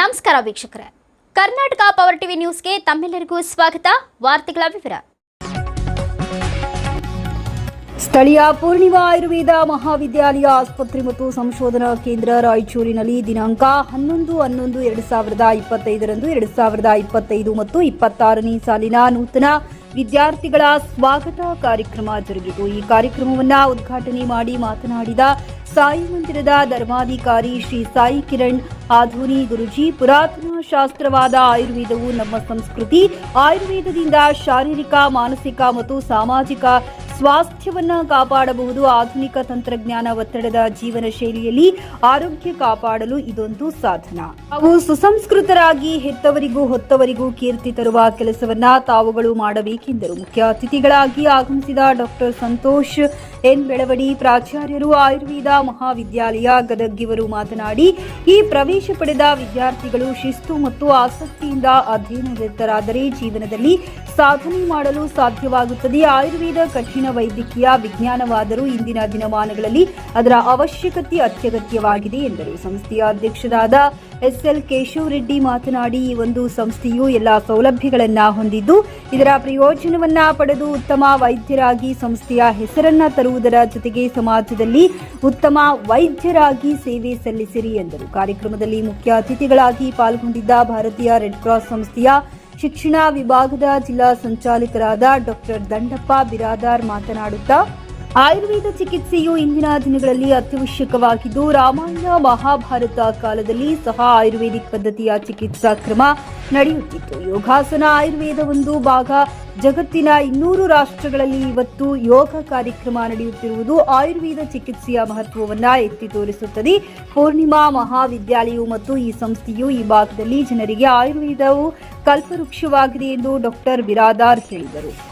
ನಮಸ್ಕಾರ ವೀಕ್ಷಕರೇ. Karnataka power TV ನ್ಯೂಸ್ಗೆ ತಮ್ಮೆಲ್ಲರಿಗೂ ಸ್ವಾಗತ. ವಾರ್ತೆಗಳ ವಿವರ. ಸ್ಥಳೀಯ ಪೂರ್ಣಿಮಾ ಆಯುರ್ವೇದ ಮಹಾವಿದ್ಯಾಲಯ ಆಸ್ಪತ್ರೆ ಮತ್ತು ಸಂಶೋಧನಾ ಕೇಂದ್ರ ರಾಯಚೂರಿನಲ್ಲಿ ದಿನಾಂಕ ಹನ್ನೊಂದು ಹನ್ನೊಂದು ಎರಡು ಸಾವಿರದ ಇಪ್ಪತ್ತೈದರಂದು ಎರಡು ಸಾವಿರದ ಇಪ್ಪತ್ತೈದು ಮತ್ತು ಇಪ್ಪತ್ತಾರನೇ ಸಾಲಿನ ನೂತನ ವಿದ್ಯಾರ್ಥಿಗಳ ಸ್ವಾಗತ ಕಾರ್ಯಕ್ರಮ ಜರುಗಿತು. ಈ ಕಾರ್ಯಕ್ರಮವನ್ನು ಉದ್ಘಾಟನೆ ಮಾಡಿ ಮಾತನಾಡಿದ ಸಾಯಿ ಮಂದಿರದ ಧರ್ಮಾಧಿಕಾರಿ ಶ್ರೀ ಸಾಯಿ ಕಿರಣ್ ಆಧುನಿ ಗುರುಜಿ ಪುರಾತನ ಶಾಸ್ತ್ರವಾದ ಆಯುರ್ವೇದವು ನಮ್ಮ ಸಂಸ್ಕೃತಿ. ಆಯುರ್ವೇದದಿಂದ ಶಾರೀರಿಕ ಮಾನಸಿಕ ಮತ್ತು ಸಾಮಾಜಿಕ ಸ್ವಾಸ್ಥ್ಯವನ್ನ ಕಾಪಾಡಬಹುದು. ಆಧುನಿಕ ತಂತ್ರಜ್ಞಾನ ಒತ್ತಡದ ಜೀವನ ಶೈಲಿಯಲ್ಲಿ ಆರೋಗ್ಯ ಕಾಪಾಡಲು ಇದೊಂದು ಸಾಧನ. ಅವು ಸುಸಂಸ್ಕೃತರಾಗಿ ಹೆತ್ತವರಿಗೂ ಹೊತ್ತವರಿಗೂ ಕೀರ್ತಿ ತರುವ ಕೆಲಸವನ್ನ ತಾವುಗಳು ಮಾಡಬೇಕೆಂದರು. ಮುಖ್ಯ ಅತಿಥಿಗಳಾಗಿ ಆಗಮಿಸಿದ ಡಾಕ್ಟರ್ ಸಂತೋಷ್, ಎನ್. ಬೆಳವಡಿ, ಪ್ರಾಚಾರ್ಯರು, ಆಯುರ್ವೇದ ಮಹಾವಿದ್ಯಾಲಯ ಗದಗಿವರು ಮಾತನಾಡಿ, ಈ ಪ್ರವೇಶ ಪಡೆದ ವಿದ್ಯಾರ್ಥಿಗಳು ಶಿಸ್ತು ಮತ್ತು ಆಸಕ್ತಿಯಿಂದ ಅಧ್ಯಯನರತರಾದರೆ ಜೀವನದಲ್ಲಿ ಸಾಧನೆ ಮಾಡಲು ಸಾಧ್ಯವಾಗುತ್ತದೆ. ಆಯುರ್ವೇದ ಕಠಿಣ ವೈದ್ಯಕೀಯ ವಿಜ್ಞಾನವಾದರೂ ಇಂದಿನ ದಿನಮಾನಗಳಲ್ಲಿ ಅದರ ಅವಶ್ಯಕತೆ ಅತ್ಯಗತ್ಯವಾಗಿದೆ ಎಂದರು. ಸಂಸ್ಥೆಯ ಅಧ್ಯಕ್ಷರಾದ ಎಸ್ಎಲ್ ಕೇಶವ್ ರೆಡ್ಡಿ ಮಾತನಾಡಿ, ಈ ಒಂದು ಸಂಸ್ಥೆಯು ಎಲ್ಲ ಸೌಲಭ್ಯಗಳನ್ನ ಹೊಂದಿದ್ದು, ಇದರ ಪ್ರಯೋಜನವನ್ನ ಪಡೆದು ಉತ್ತಮ ವೈದ್ಯರಾಗಿ ಸಂಸ್ಥೆಯ ಹೆಸರನ್ನ ತರುವುದರ ಜೊತೆಗೆ ಸಮಾಜದಲ್ಲಿ ಉತ್ತಮ ವೈದ್ಯರಾಗಿ ಸೇವೆ ಸಲ್ಲಿಸಿರಿ ಎಂದರು. ಕಾರ್ಯಕ್ರಮದಲ್ಲಿ ಮುಖ್ಯ ಅತಿಥಿಗಳಾಗಿ ಪಾಲ್ಗೊಂಡಿದ್ದ ಭಾರತೀಯ ರೆಡ್ ಕ್ರಾಸ್ ಸಂಸ್ಥೆಯ ಶಿಕ್ಷಣ ವಿಭಾಗದ ಜಿಲ್ಲಾ ಸಂಚಾಲಕರಾದ ಡಾಕ್ಟರ್ ದಂಡಪ್ಪ ಬಿರಾದಾರ್ ಮಾತನಾಡುತ್ತಾ ಆಯುರ್ವೇದ ಚಿಕಿತ್ಸೆಯು ಇಂದಿನ ದಿನಗಳಲ್ಲಿ ಅತ್ಯವಶ್ಯಕವಾಗಿದ್ದು, ರಾಮಾಯಣ, ಮಹಾಭಾರತ ಕಾಲದಲ್ಲಿ ಸಹ ಆಯುರ್ವೇದಿಕ್ ಪದ್ಧತಿಯ ಚಿಕಿತ್ಸಾ ಕ್ರಮ ನಡೆಯುತ್ತಿತ್ತು. ಯೋಗಾಸನ ಆಯುರ್ವೇದ ಒಂದು ಭಾಗ. ಜಗತ್ತಿನ ಇನ್ನೂರು ರಾಷ್ಟ್ರಗಳಲ್ಲಿ ಇವತ್ತು ಯೋಗ ಕಾರ್ಯಕ್ರಮ ನಡೆಯುತ್ತಿರುವುದು ಆಯುರ್ವೇದ ಚಿಕಿತ್ಸೆಯ ಮಹತ್ವವನ್ನು ಎತ್ತಿ ತೋರಿಸುತ್ತದೆ. ಪೂರ್ಣಿಮಾ ಮಹಾವಿದ್ಯಾಲಯವು ಮತ್ತು ಈ ಸಂಸ್ಥೆಯು ಈ ಭಾಗದಲ್ಲಿ ಜನರಿಗೆ ಆಯುರ್ವೇದವು ಕಲ್ಪವೃಕ್ಷವಾಗಿದೆ ಎಂದು ಡಾಕ್ಟರ್ ಬಿರಾದಾರ್ ಹೇಳಿದರು.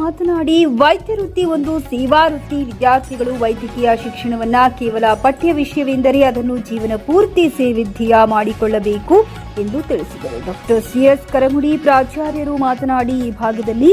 ಮಾತನಾಡಿ ವೈದ್ಯ ವೃತ್ತಿ ಒಂದು ಸೇವಾ ವೃತ್ತಿ. ವಿದ್ಯಾರ್ಥಿಗಳು ವೈದ್ಯಕೀಯ ಶಿಕ್ಷಣವನ್ನ ಕೇವಲ ಪಠ್ಯ ವಿಷಯವೆಂದರೆ ಅದನ್ನು ಜೀವನ ಪೂರ್ತಿ ಸೇವಿದ್ಯ ಮಾಡಿಕೊಳ್ಳಬೇಕು ಎಂದು ತಿಳಿಸಿದರು. ಡಾಕ್ಟರ್ ಸಿಎಸ್ ಕರಮುಡಿ ಪ್ರಾಚಾರ್ಯರು ಮಾತನಾಡಿ, ಈ ಭಾಗದಲ್ಲಿ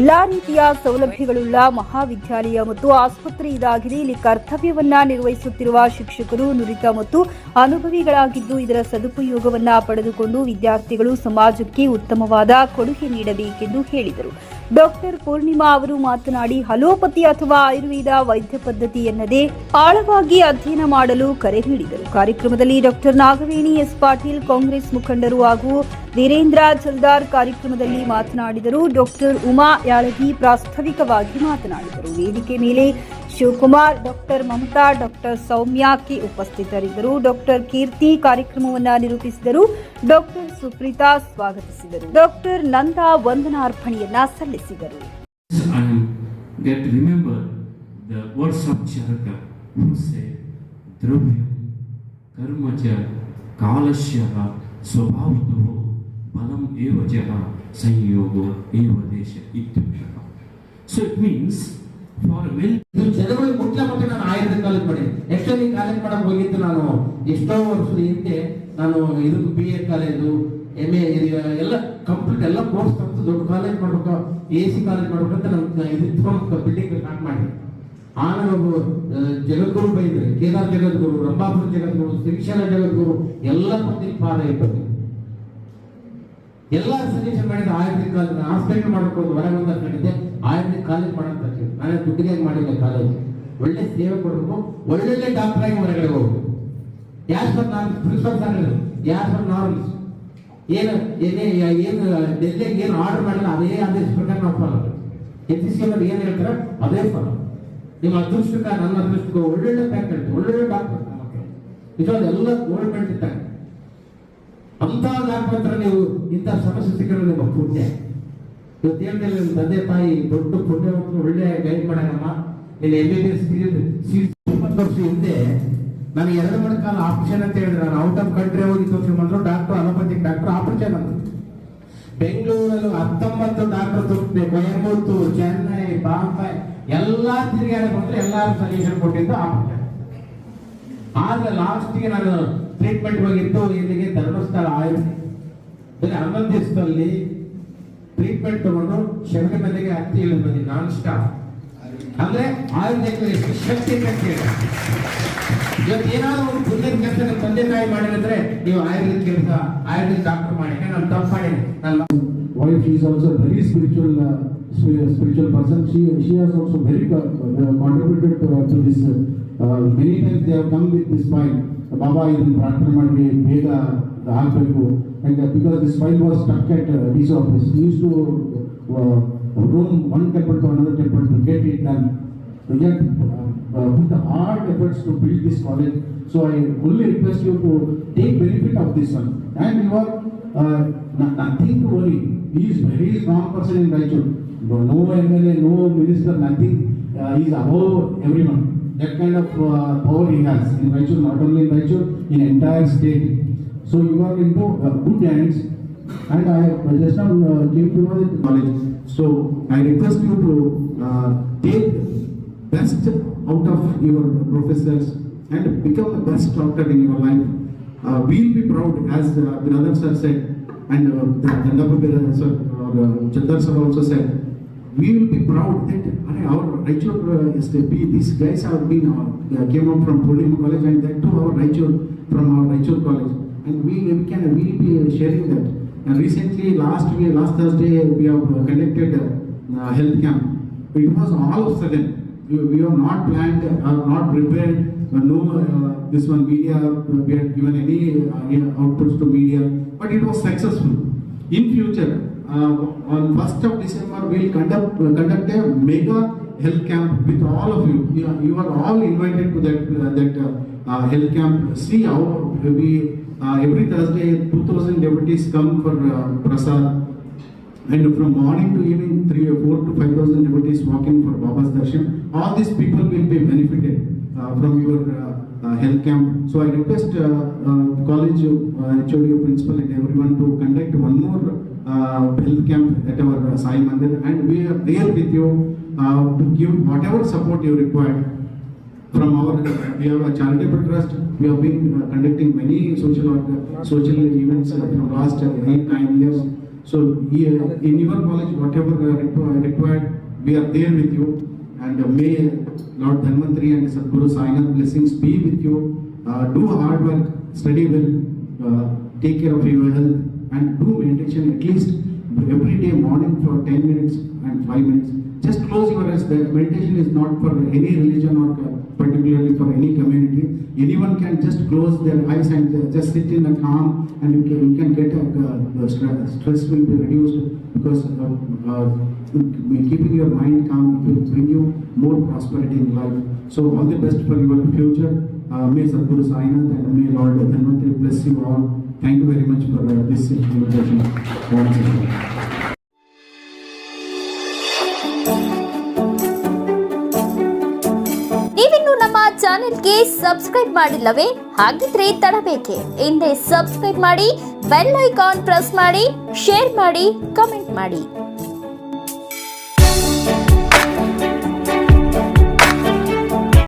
ಎಲ್ಲಾ ರೀತಿಯ ಸೌಲಭ್ಯಗಳುಳ್ಳ ಮಹಾವಿದ್ಯಾಲಯ ಮತ್ತು ಆಸ್ಪತ್ರೆ ಇದಾಗಿದೆ. ಇಲ್ಲಿ ಕರ್ತವ್ಯವನ್ನ ನಿರ್ವಹಿಸುತ್ತಿರುವ ಶಿಕ್ಷಕರು ನುರಿತ ಮತ್ತು ಅನುಭವಿಗಳಾಗಿದ್ದು, ಇದರ ಸದುಪಯೋಗವನ್ನ ಪಡೆದುಕೊಂಡು ವಿದ್ಯಾರ್ಥಿಗಳು ಸಮಾಜಕ್ಕೆ ಉತ್ತಮವಾದ ಕೊಡುಗೆ ನೀಡಬೇಕೆಂದು ಹೇಳಿದರು. ಡಾಕ್ಟರ್ ಪೂರ್ಣಿಮಾ ಅವರು ಮಾತನಾಡಿ ಹಲೋಪತಿ ಅಥವಾ ಆಯುರ್ವೇದ ವೈದ್ಯ ಪದ್ಧತಿ ಎನ್ನದೇ ಆಳವಾಗಿ ಅಧ್ಯಯನ ಮಾಡಲು ಕರೆ ನೀಡಿದರು. ಕಾರ್ಯಕ್ರಮದಲ್ಲಿ ಡಾಕ್ಟರ್ ನಾಗವೇಣಿ ಎಸ್ ಪಾಟೀಲ್, ಕಾಂಗ್ರೆಸ್ ಮುಖಂಡರು ಹಾಗೂ ವೀರೇಂದ್ರ ಜಲ್ದಾರ್ ಕಾರ್ಯಕ್ರಮದಲ್ಲಿ ಮಾತನಾಡಿದರು. ಡಾಕ್ಟರ್ ಉಮಾ ಯಾಳಗಿ ಪ್ರಾಸ್ತಾವಿಕವಾಗಿ ಮಾತನಾಡಿದರು. ವೇದಿಕೆ ಮೇಲೆ ಶಿವಕುಮಾರ್, ಡಾಕ್ಟರ್ ಮಮತಾ, ಡಾಕ್ಟರ್ ಸೌಮ್ಯಾಕಿ ಉಪಸ್ಥಿತರಿದ್ದರು. ಡಾಕ್ಟರ್ ಕೀರ್ತಿ ಕಾರ್ಯಕ್ರಮವನ್ನು ನಿರೂಪಿಸಿದರು. ಡಾಕ್ಟರ್ ಸುಪ್ರೀತಾ ಸ್ವಾಗತಿಸಿದರು. ಡಾಕ್ಟರ್ ನಂದಾ ವಂದನಾರ್ಪಣೆಯನ್ನ ಸಲ್ಲಿಸಿದರು. Dravyam karmaja kalasya swabhavataho ಜನಗಳಿಗೆ ಮುಟ್ಲ ಮಟ್ಟ ನಾನು ಆಯುರ್ವೇದ ಕಾಲೇಜ್ ಮಾಡಿ. ಆಕ್ಚುಲಿ ಕಾಲೇಜ್ ಮಾಡಕ್ ಹೋಗಿದ್ದು ನಾನು ಎಷ್ಟೋ ವರ್ಷದ ಹಿಂದೆ ನಾನು ಇದು B A college M A ಎಲ್ಲ ಕಂಪ್ಲೀಟ್ ಎಲ್ಲ ಕೋರ್ಸ್ ಕಲಿತು ದೊಡ್ಡ ಕಾಲೇಜ್ ಮಾಡ್ಬೇಕು ಎ ಸಿ ಕಾಲೇಜ್ ಮಾಡ್ಬೇಕಂತ ನಮ್ಮ ಇದು ಬಿಲ್ಡಿಂಗ್ ಸ್ಟಾರ್ಟ್ ಮಾಡಿ ಆಮೇಲೆ ಒಬ್ಬ ಜಗದ್ಗುರು ಬೈದ್ರೆ. ಕೇದಾರ್ ಜಗದ್ಗುರು, ರಂಭಾಪುರ ಜಗದ್ಗುರು ಶಿಕ್ಷಣ ಜಗದ್ಗುರು, ಎಲ್ಲ ಮಂದಿ ಪಾದ ಇರ್ತದೆ ಎಲ್ಲ ಸಜೆಷನ್ ಮಾಡಿದ ಆಯುರ್ವೇದಿಕ್ ಕಾಲೇಜ್ ಹಾಸ್ಪಿಟಲ್ ಮಾಡ್ಕೊಂಡು ಅಂತ ಹೊರಗೆ ಬಂದ ಕಂಡಿದ್ದೆ ಆಯುರ್ವೇದಿಕ್ ಕಾಲೇಜ್ ಮಾಡಂತ ನಾನೇ ದುಡ್ಡಿಗೆ ಮಾಡಿಲ್ಲ ಕಾಲೇಜ್. ಒಳ್ಳೆ ಸೇವೆ ಕೊಡಬೇಕು, ಒಳ್ಳೊಳ್ಳೆ ಡಾಕ್ಟರ್ ಆಗಿ ಹೊರಗಡೆ ಹೋಗ್ಬೇಕು. For norms principal sir for norms ಏನು, ಏನೇ, ಏನು, ಡೆಲ್ಲಿಗೆ ಏನು ಆರ್ಡರ್ ಮಾಡಿಲ್ಲ, ಅದೇ ಆದೇಶ ಪ್ರಕಾರ ನಾವು ಫಾಲೋ ಎಚ್ ಸಿ ಅವರು ಏನು ಹೇಳ್ತಾರೆ ಅದೇ ಫಾಲೋ ನಿಮ್ಮ ಅದೃಷ್ಟಕ್ಕ, ನನ್ನ ಅದೃಷ್ಟಕ್ಕೆ ಒಳ್ಳೊಳ್ಳೆ ಫ್ಯಾಕಲ್ಟಿ ಒಳ್ಳೊಳ್ಳೆ ಡಾಕ್ಟರ್ ನಿಜವಾದ ಎಲ್ಲ ಗೋಲ್ಮೆಂಟ್ ಇದ್ದಾರೆ ಅಂತ ಹತ್ರ ನೀವು ಇಂಥ ಸಮಸ್ಯೆ ಸಿಕ್ಕರೆ ನಿಮ್ಮ ಪುಣ್ಯ. ಇವತ್ತು ಹೇಳ್ತಿಲ್ಲ ನಿಮ್ಮ ತಂದೆ ತಾಯಿ, ದೊಡ್ಡ ಪುಣ್ಯ ಒಳ್ಳೆ ಗೈಡ್ ಮಾಡೋಣಮ್ಮ. ನೀನು M B B S seat ಇಪ್ಪತ್ತು ವರ್ಷ ಹಿಂದೆ ನಾನು ಎರಡು ಮನೆ ಕಾಲ ಆಪರೇಷನ್ ಅಂತ ಹೇಳಿದ್ರೆ. ನಾನು ಔಟ್ ಆಫ್ ಕಂಟ್ರಿ ಹೋಗಿ ತೋರಿಸ್ಕೊಂಡ್ರು ಡಾಕ್ಟರ್ ಅಲೋಪತಿಕ್ ಡಾಕ್ಟರ್ ಆಪರೇಷನ್ ಅಂತ. ಬೆಂಗಳೂರಲ್ಲಿ ಹತ್ತೊಂಬತ್ತು ಡಾಕ್ಟರ್ ತೋರಿಸಿದೆ ಕೊಯಂಬತ್ತೂರು ಚೆನ್ನೈ, ಬಾಂಬೆ, ಎಲ್ಲ ತಿರುಗಾಡಿ ಬಂದ್ರೆ ಎಲ್ಲರೂ ಸಜೆಷನ್ ಕೊಟ್ಟಿದ್ದು ಆಪರೇಷನ್ ಆದ್ರೆ ಲಾಸ್ಟ್ಗೆ ನಾನು ಟ್ರೀಟ್ಮೆಂಟ್ ಹೋಗಿತ್ತು ಇಲ್ಲಿಗೆ ಧರ್ಮಸ್ಥಳ ಆಯುರ್ವೇದ ಬರೀ ಹನ್ನೊಂದು ದಿವಸದಲ್ಲಿ ಟ್ರೀಟ್ಮೆಂಟ್ ತಗೊಂಡು ಶಬರಿಮಲೆಗೆ ಹತ್ತಿ ಇಳಿದು ಬಂದಿ ನಾನ್ ಸ್ಟಾಪ್ ಅಂದ್ರೆ ಆಯುರ್ವೇದ ಎಷ್ಟು ಶಕ್ತಿ ಅಂತ ಹೇಳಿ ಇವತ್ತು ಏನಾದ್ರು ಒಂದು ಪುಣ್ಯದ ಕೆಲಸ ನಿಮ್ಮ ತಂದೆ ತಾಯಿ ಮಾಡಿದ್ರೆ ನೀವು ಆಯುರ್ವೇದ ಕೆಲಸ ಆಯುರ್ವೇದ ಡಾಕ್ಟರ್ ಮಾಡಿ ನಾನು ತಪ್ಪು ಮಾಡಿ ನನ್ನ wife is also a very spiritual uh, spi- spiritual person. She she has also very uh, contributed uh, to this uh, uh, many times they have come with this file ಬಾಬಾ ಇದನ್ನ ಪ್ರಾರ್ಥನೆ ಮಾಡಿ ಬೇಗ ಆಗಬೇಕು because this file was stuck at this office use to roam one temple to another temple to get it done yet uh, uh, put the hard efforts to build this college. So I only request you to take benefit of this one. And you are uh, no- nothing to worry. He is very strong person in Raichur. No no MLA, no minister, nothing. Uh, he is above everyone. That kind of uh, power he has in Raichur, not only in Raichur, in entire state. So you are into uh, good hands. And I I just now uh, came to know that knowledge. So I request you to uh, take best out of your professors and become the best doctor in your life. Uh, we'll be proud, as uh, Brother Sir said, and uh, the Dandapur Sir or uh, Chandar Sir also said, we will be proud that our Raichur uh, STP, these guys have been uh, came out from Purdue College and that too our Raichur from our Raichur College, and we, we can we will be sharing that. And recently, last week, last Thursday, we have uh, conducted uh, health camp. It was all of a sudden. We, we have not planned or not prepared. No, uh, this one media. We had given any uh, outputs to media, but it was successful. In future, on first of December, we'll conduct uh, conduct a mega health camp with all of you. You are, you are all invited to that uh, that uh, uh, health camp. See how we uh, every Thursday, 2,000 devotees come for uh, prasad. And from morning to evening, three or four to five thousand devotees walking for Baba's darshan. All these people will be benefited uh, from your uh, uh, health camp. So I request uh, uh, college uh, HOD principal and everyone to conduct one more uh, health camp at our uh, Sai Mandir, and we are there with you uh, to give whatever support you require from our, we have a charitable trust, we have been uh, conducting many social, social events uh, from last uh, eight, nine years. So in your college, whatever uh, requ- required, we are there with you. And uh, may Lord Dhanvantri and Sadhguru Sainath blessings be with you. Uh, Do hard work, study well, uh, take care of your health and do meditation at least every day morning for 10 minutes and 5 minutes. Just close your eyes. The meditation is not for any religion or uh, particularly for any community. Anyone can just close their eyes and uh, just sit in a calm and you can, you can get a, uh, stress will be reduced because uh, uh, keeping your mind calm will bring you more prosperity in life. So all the best for your future. Uh, may Sadhguru Sainath and may Lord Dhanvantri bless you all. Thank you very much for uh, this invitation. Once again. ನಮ್ಮ ಚಾನೆಲ್ಗೆ subscribe ಮಾಡಿಲ್ಲವೇ ಹಾಗಿದ್ರೆ ತಡಬೇಕೆ ಹಿಂದೆ subscribe ಮಾಡಿ bell icon press ಮಾಡಿ share ಮಾಡಿ comment ಮಾಡಿ